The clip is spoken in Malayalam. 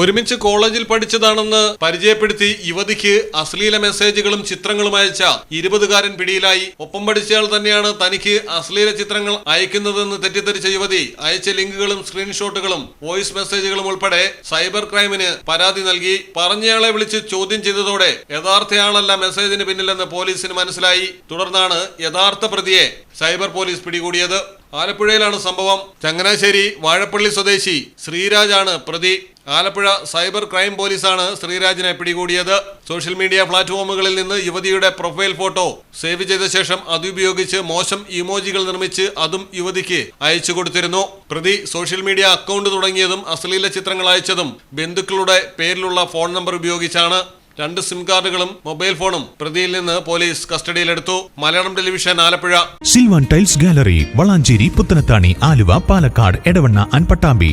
ഒരുമിച്ച് കോളേജിൽ പഠിച്ചതാണെന്ന് പരിചയപ്പെടുത്തി യുവതിക്ക് അശ്ലീല മെസ്സേജുകളും ചിത്രങ്ങളും അയച്ച ഇരുപതുകാരൻ പിടിയിലായി. ഒപ്പം പഠിച്ചയാൾ തന്നെയാണ് തനിക്ക് അശ്ലീല ചിത്രങ്ങൾ അയക്കുന്നതെന്ന് തെറ്റിദ്ധരിച്ച യുവതി അയച്ച ലിങ്കുകളും സ്ക്രീൻഷോട്ടുകളും വോയിസ് മെസ്സേജുകളും ഉൾപ്പെടെ സൈബർ ക്രൈമിന് പരാതി നൽകി. പറഞ്ഞയാളെ വിളിച്ച് ചോദ്യം ചെയ്തതോടെ യഥാർത്ഥയാളല്ല മെസ്സേജിന് പിന്നിലെന്ന് പോലീസിന് മനസ്സിലായി. തുടർന്നാണ് യഥാർത്ഥ പ്രതിയെ സൈബർ പോലീസ് പിടികൂടിയത്. ആലപ്പുഴയിലാണ് സംഭവം. ചങ്ങനാശ്ശേരി വാഴപ്പള്ളി സ്വദേശി ശ്രീരാജാണ് പ്രതി. ആലപ്പുഴ സൈബർ ക്രൈം പോലീസാണ് ശ്രീരാജിനെ പിടികൂടിയത്. സോഷ്യൽ മീഡിയ പ്ലാറ്റ്ഫോമുകളിൽ നിന്ന് യുവതിയുടെ പ്രൊഫൈൽ ഫോട്ടോ സേവ് ചെയ്ത ശേഷം അതുപയോഗിച്ച് മോശം ഇമോജികൾ നിർമ്മിച്ച് അതും യുവതിക്ക് അയച്ചു കൊടുത്തിരുന്നു. പ്രതി സോഷ്യൽ മീഡിയ അക്കൗണ്ട് തുടങ്ങിയതും അശ്ലീല ചിത്രങ്ങൾ അയച്ചതും ബന്ധുക്കളുടെ പേരിലുള്ള ഫോൺ നമ്പർ ഉപയോഗിച്ചാണ്. രണ്ട് സിം കാർഡുകളും മൊബൈൽ ഫോണും പ്രതിയിൽ നിന്ന് പോലീസ് കസ്റ്റഡിയിലെടുത്തു. Malayalam television Alappuzha. Silvan tiles gallery Valanchery Puthanathani Aluva Palakkad Edavanna and Pattambi